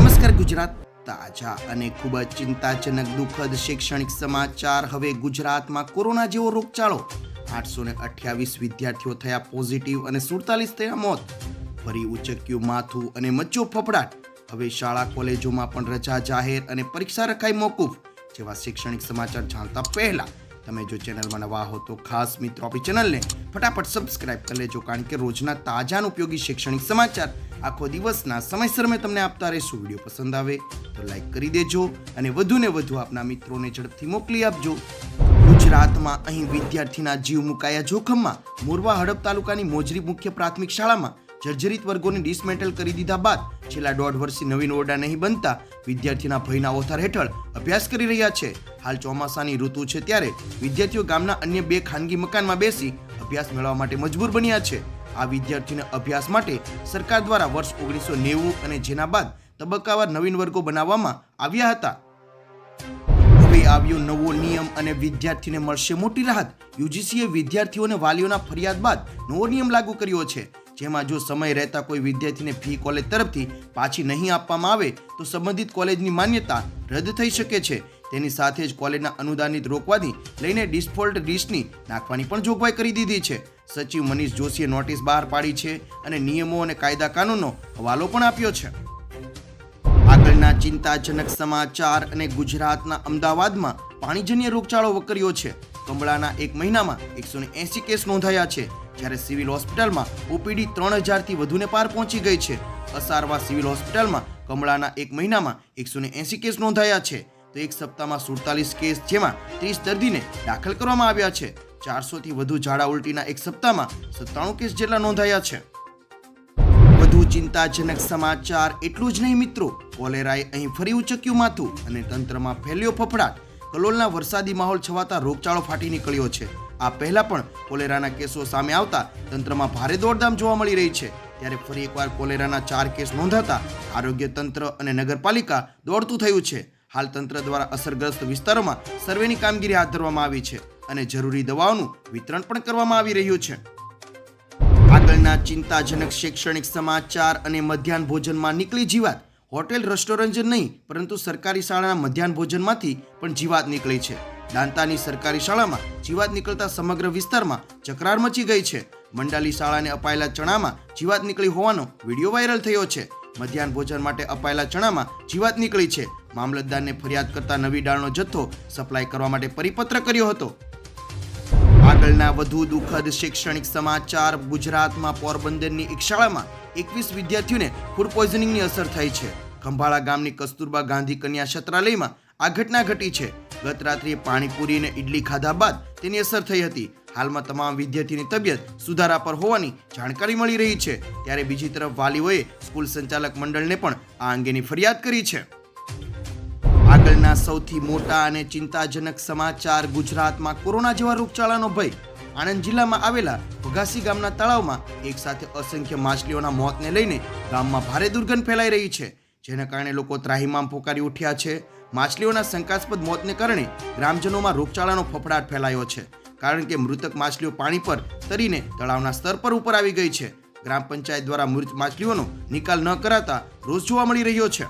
નમસ્કાર ગુજરાત તાજા અને ખૂબ જ ચિંતાજનક દુઃખદ શૈક્ષણિક સમાચાર. હવે ગુજરાતમાં કોરોના જેવો રોગચાળો. આઠસો ને અઠ્યાવીસ વિદ્યાર્થીઓ થયા પોઝિટિવ અને સુડતાલીસ થયા મોત. ફરી ઉચક્યું માથું અને મચ્યો ફફડાટ. હવે શાળા, કોલેજોમાં પણ રજા જાહેર અને પરીક્ષા રખાઈ મોકૂફ. જેવા શૈક્ષણિક સમાચાર જાણતા પહેલા તમે જો ચેનલમાં નવા હો તો ખાસ મિત્રો આપણી ચેનલને ફટાફટ સબસ્ક્રાઇબ કરી લેજો, કારણ કે રોજના તાજા ઉપયોગી શૈક્ષણિક સમાચાર આખો દિવસના સમયસર મેં તમને આપતા રહીશું. વીડિયો પસંદ આવે તો લાઈક કરી દેજો અને વધુને વધુ આપના મિત્રોને ઝડપથી મોકલી આપજો. ગુજરાતમાં અહીં વિદ્યાર્થીના જીવ મુકાયા જોખમમાં મોરવા હડપ તાલુકાની મોજરી મુખ્ય પ્રાથમિક શાળામાં જર્જરિત વર્ગોને ડિસમેન્ટલ કરી દીધા બાદ છેલ્લા દોઢ વર્ષથી નવીન ઓરડા નહીં બનતા વિદ્યાર્થીના ભયના ઓથાર હેઠળ અભ્યાસ કરી રહ્યા છે. હાલ ચોમાસાની ઋતુ છે ત્યારે વિદ્યાર્થીઓ ગામના અન્ય બે ખાનગી મકાનમાં બેસી અભ્યાસ મેળવવા માટે મજબૂર બન્યા છે. આ વિદ્યાર્થીઓને અભ્યાસ માટે સરકાર દ્વારા વર્ષ ઓગણીસો નેવું અને જેના બાદ તબક્કાવાર નવીન વર્ગો બનાવવામાં આવ્યા હતા. હવે આવ્યો નવો નિયમ અને વિદ્યાર્થીને મળશે મોટી રાહત. યુજીસીએ વિદ્યાર્થીઓને વાલીઓના ફરિયાદ બાદ નવો નિયમ લાગુ કર્યો છે. જેમાં જો સમય રહેતા કોઈ વિદ્યાર્થીને ફી કોલેજ તરફથી પાછી નહીં આપવામાં આવે, તો સંબંધિત કોલેજની માન્યતા રદ થઈ શકે છે. તેની સાથે જ કોલેજના અનુદાનિત રોકવાથી લઈને ડિસ્ફોલ્ટ લિસ્ટની નાખવાની પણ જોગવાઈ કરી દીધી છે. સચિવ મનીષ જોશીએ નોટિસ બહાર પાડી છે અને નિયમો અને કાયદા કાનૂનનો હવાલો પણ આપ્યો છે. આગળના ચિંતાજનક સમાચાર અને ગુજરાતના અમદાવાદમાં પાણીજન્ય રોગચાળો વકર્યો છે. કમળાના એક મહિનામાં એકસો એંસી કેસ નોંધાયા છે. જ્યારે સિવિલ હોસ્પિટલમાં ઓપીડી ત્રણ હજારથી વધુને પાર પહોંચી ગઈ છે. અસારવા સિવિલ હોસ્પિટલમાં કમળાના એક મહિનામાં એકસો ને એંસી કેસ નોંધાયા છે. તો એક સપ્તાહમાં સુડતાલીસ કેસ જેમાં ત્રીસ દર્દીને દાખલ કરવામાં આવ્યા છે. ચારસોથી વધુ ઝાડા ઉલટીના એક સપ્તાહમાં સત્તાણું કેસ જેટલા નોંધાયા છે. વધુ ચિંતાજનક સમાચાર એટલું જ નહીં મિત્રો. કોલેરાએ અહીં ફરી ઉચક્યું માથું અને તંત્રમાં ફેલ્યો ફફડાટ. કલોલના વરસાદી માહોલ છવાતા રોગચાળો ફાટી નીકળ્યો છે. આ પહેલા પણ કોલેરાના કેસો સામે આવતા તંત્રમાં ભારે દોડધામ જોવા મળી રહી છે. ત્યારે ફરી એકવાર કોલેરાના ચાર કેસ નોંધાતા આરોગ્ય તંત્ર અને નગરપાલિકા દોડતું થયું છે. હાલ તંત્ર દ્વારા અસરગ્રસ્ત વિસ્તારોમાં સર્વેની કામગીરી હાથ ધરવામાં આવી છે અને જરૂરી દવાઓનું વિતરણ પણ કરવામાં આવી રહ્યું છે. આગળના ચિંતાજનક શૈક્ષણિક સમાચાર અને મધ્યાહન ભોજનમાં નીકળી જીવાત હોટેલ, રેસ્ટોરન્ટ જ નહીં, પરંતુ સરકારી શાળાના મધ્યાહન ભોજનમાંથી પણ જીવાત નીકળી છે. દાંતાની સરકારી શાળામાં જીવાત નીકળતા સમગ્ર વિસ્તારમાં ચકરાર મચી ગઈ છે. મંડાલી શાળાને અપાયેલા ચણામાં જીવાત નીકળી હોવાનો વીડિયો વાયરલ થયો છે. મધ્યાહન ભોજન માટે અપાયેલા ચણામાં જીવાત નીકળી છે. મામલતદારને ફરિયાદ કરતા નવી દાળનો જથ્થો સપ્લાય કરવા માટે પરિપત્ર કર્યો હતો. આગળના વધુ દુઃખદ શૈક્ષણિક સમાચાર ગુજરાતમાં પોરબંદરની એક શાળામાં એકવીસ વિદ્યાર્થીઓને ફૂડ પોઈઝનિંગની અસર થઈ છે. ખંભાળા ગામની કસ્તુરબા ગાંધી કન્યા છત્રાલયમાં આ ઘટના ઘટી છે. ગત રાત્રિએ પાણીપુરી અને ઇડલી ખાધા બાદ તેની અસર થઈ હતી. હાલમાં તમામ વિદ્યાર્થીની તબિયત સુધારા પર હોવાની જાણકારી મળી રહી છે. ત્યારે બીજી તરફ વાલીઓએ સ્કૂલ સંચાલક મંડળને પણ આ અંગેની ફરિયાદ કરી છે. આગળના સૌથી મોટા અને ચિંતાજનક સમાચાર ગુજરાતમાં કોરોના જેવા રોગચાળાનો ભય. આણંદ જિલ્લામાં આવેલા ભગાસી ગામના તળાવમાં એક સાથે અસંખ્ય માછલીઓના મોતને લઈને ગામમાં ભારે દુર્ગંધ ફેલાઈ રહી છે. જેના કારણે લોકો ત્રાહિમામ પોકારી ઉઠ્યા છે. માછલીઓના શંકાસ્પદ મોતને કારણે ગ્રામજનોમાં રોગચાળાનો ફફડાટ ફેલાયો છે. કારણ કે મૃતક માછલીઓ પાણી પર તરીને તળાવના સ્તર પર ઉપર આવી ગઈ છે. ગ્રામ પંચાયત દ્વારા મૃત માછલીઓનો નિકાલ ન કરાતા રોષ જોવા મળી રહ્યો છે.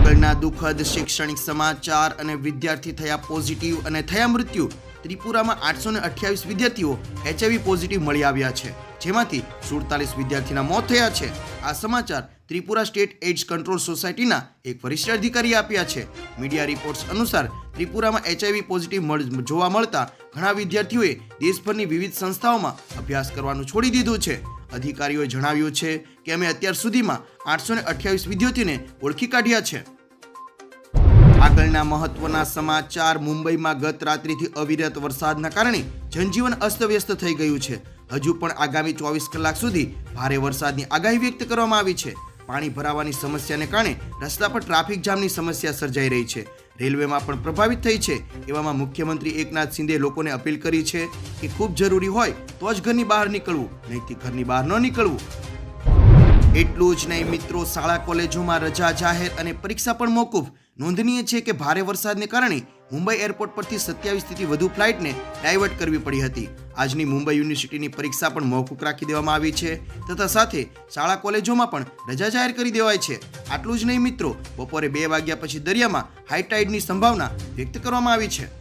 આગળના દુઃખદ શૈક્ષણિક સમાચાર અને વિદ્યાર્થી થયા પોઝિટિવ અને થયા મૃત્યુ, ત્રિપુરામાં આઠસો ને અઠ્યાવીસ વિદ્યાર્થીઓ એચઆઈવી પોઝિટિવ મળી આવ્યા છે, જેમાંથી સુડતાલીસ વિદ્યાર્થીના મોત થયા છે. આ સમાચાર ત્રિપુરા સ્ટેટ એઇડ્સ કંટ્રોલ સોસાયટીના એક વરિષ્ઠ અધિકારીએ આપ્યા છે. મીડિયા રિપોર્ટ્સ અનુસાર ત્રિપુરામાં એચઆઈવી પોઝિટિવ જોવા મળતા ઘણા વિદ્યાર્થીઓએ દેશભરની વિવિધ સંસ્થાઓમાં અભ્યાસ કરવાનું છોડી દીધું છે. અધિકારીઓએ જણાવ્યું છે કે અમે અત્યાર સુધીમાં આઠસો ને અઠ્યાવીસ વિદ્યાર્થીઓને ઓળખી કાઢ્યા છે. આગળના મહત્વના સમાચાર, મુંબઈમાં ગત રાત્રિથી અવિરત વરસાદના કારણે જનજીવન અસ્તવ્યસ્ત થઈ ગયું છે. હજુ પણ આગામી ચોવીસ કલાક સુધી ભારે વરસાદની આગાહી વ્યક્ત કરવામાં આવી છે. પાણી ભરાવાની સમસ્યાને કારણે રસ્તા પર ટ્રાફિક જામની સમસ્યા સર્જાઈ રહી છે. રેલવેમાં પણ પ્રભાવિત થઈ છે. એવામાં મુખ્યમંત્રી એકનાથ શિંદે લોકોને અપીલ કરી છે કે ખૂબ જરૂરી હોય તો જ ઘરની બહાર નીકળવું નહીંથી ઘરની બહાર ન નીકળવું. એટલું જ નહીં મિત્રો, શાળા, કોલેજોમાં રજા જાહેર અને પરીક્ષા પણ મોકૂફ. નોંધનીય છે કે ભારે વરસાદને કારણે મુંબઈ એરપોર્ટ પરથી સત્યાવીસથી વધુ ફ્લાઇટને ડાયવર્ટ કરવી પડી હતી. આજની મુંબઈ યુનિવર્સિટીની પરીક્ષા પણ મોકૂફ રાખી દેવામાં આવી છે, તથા સાથે શાળા, કોલેજોમાં પણ રજા જાહેર કરી દેવાય છે. આટલું જ નહીં મિત્રો, બપોરે બે વાગ્યા પછી દરિયામાં હાઈટાઇડની સંભાવના વ્યક્ત કરવામાં આવી છે.